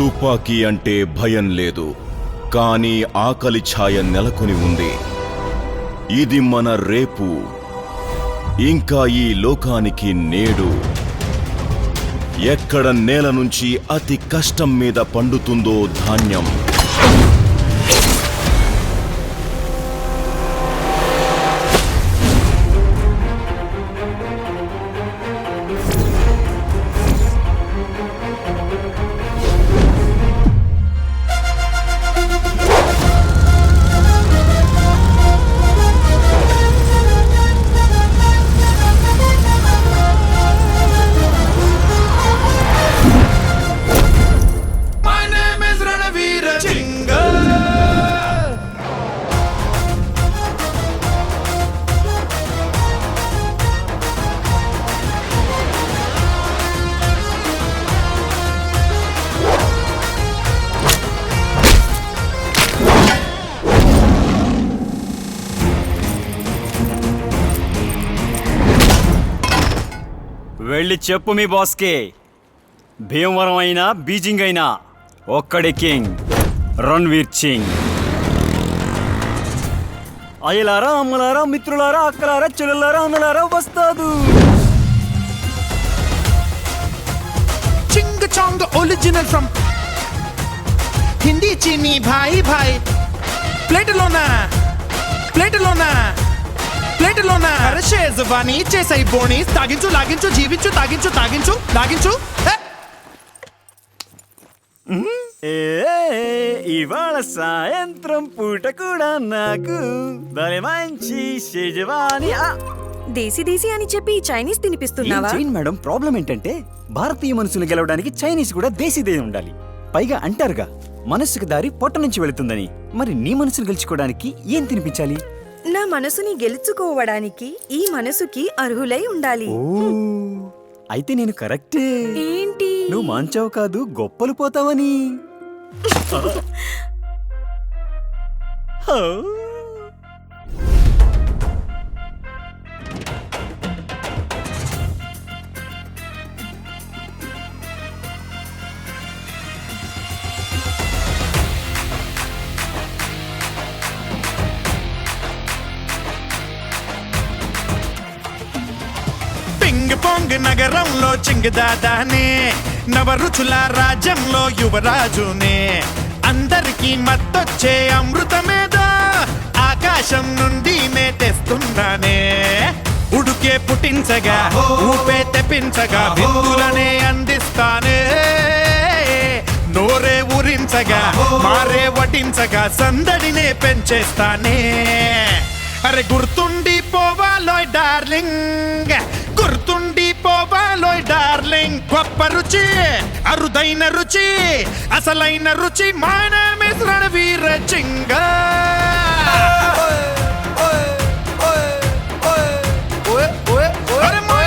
తుపాకీ అంటే భయం లేదు కానీ ఆకలి ఛాయ నెలకొని ఉంది. ఇది మన రేపు. ఇంకా ఈ లోకానికి నేడు. ఎక్కడ నేల నుంచి అతి కష్టం మీద పండుతుందో ధాన్యం. వెళ్ళి చెప్పు మీ బాస్కి. భీమవరం అయినా బీజింగ్ అయినా ఒక్కడి కింగ్ రణ్వీర్ సింగ్. అయ్యలారా అమ్మలారా మిత్రులారా అక్కలారా చెల్లెలారా అన్నలారా వస్తాదు. చింగ్ చాంగ్ ఒరిజినల్ ఫ్రమ్ హిందీ చీనీ భాయ్ భాయ్ ప్లేట్లోనా ప్లేట్లోనా ప్లేటులోనా అరే షేజవాని చేసాయి బోణి తాగించు లాగించు జీవించు తాగించు తాగించు లాగించు. ఏ! ఏ ఇవాళ సాయంత్రం పూట కూడా నాకు భలే మంచి షెజవాని ఆ! దేశీ దేశీ అని చెప్పి చైనీస్ ఏం తినిపిస్తున్నావా చేయను మేడం? ప్రాబ్లం ఏంటంటే భారతీయ మనసును గెలవడానికి చైనీస్ కూడా దేశీదే ఉండాలి. పైగా అంటారుగా మనస్సుకు దారి పొట్ట నుంచి వెళుతుందని. మరి నీ మనసును గెలుచుకోవడానికి ఏం తినిపించాలి? నా మనసుని గెలుచుకోవడానికి ఈ మనసుకి అర్హులై ఉండాలి. అయితే నేను కరెక్టే. ఏంటి? నువ్వు మాంచావు కాదు గొప్పలు పోతావని. పొంగ్ నగరంలో చింగదాదానే నవరుచుల రాజ్యంలో యువరాజునే. అందరికీ మత్తొచ్చే అమృతమేదో ఆకాశం నుండి నే తెస్తున్నానే ఉడుకే పుట్టించగా ఊపే తెప్పించగా విందులనే అందిస్తానే. నోరే ఊరించగా మారే వటించగా సందడినే పెంచేస్తానే. అరే గుర్తుండి పోవాలోయ్ డార్లింగ్. పోవాలోయ్ డార్లింగ్ గొప్ప రుచి అరుదైన రుచి అసలైన రుచి మన మిశ్రణ వీర చింగ అరే మన మిశ్రణ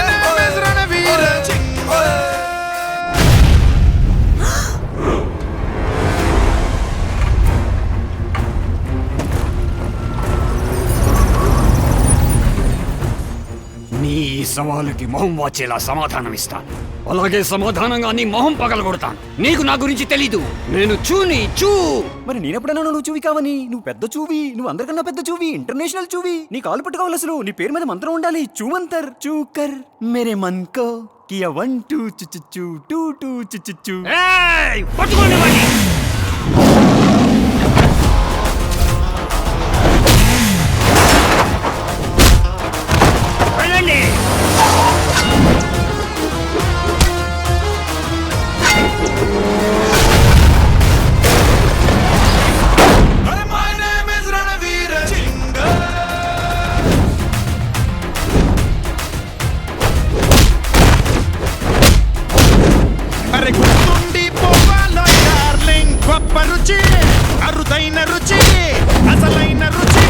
సవాలుకి మొహం వచ్చేలా సమాధానం ఇస్తాను అలాగే సమాధానంగా నీ మొహం పగలగొడతాను. నీకు నా గురించి తెలీదు. నేను చూని చూ. మరి నేనెప్పుడన్నా నువ్వు చూవి కావని నువ్వు పెద్ద చూవి నువ్వు అందరికన్నా పెద్ద చూవి ఇంటర్నేషనల్ చూవి. నీకు కాలు పట్టుకోవాలి అసలు. నీ పేరు మీద మంత్రం ఉండాలి. చూమంతర్ చూకర్. మేరే మన్ కో కియా వన్ టూ చు చు చూ టూ టూ చు చు చూ. ఏయ్, పట్టుకోండి రుచి అరుదైన రుచి అసలైన రుచి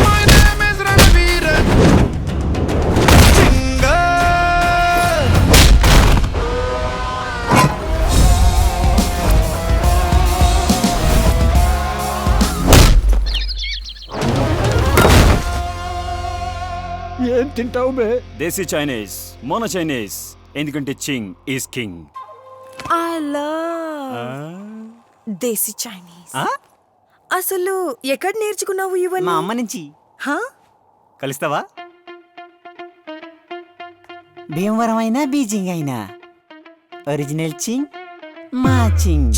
ఏం తింటావు బే దేశీ చైనీస్ మన చైనీస్ ఎందుకంటే Ching is king. I love. Desi Chinese ఆ? అసలు ఎక్కడ నేర్చుకున్నావు మా ఇవన్నీ అమ్మ నుంచి హా? కలుస్తావా భీమవరం అయినా బీజింగ్ అయినా ఒరిజినల్ చింగ్ మా చింగ్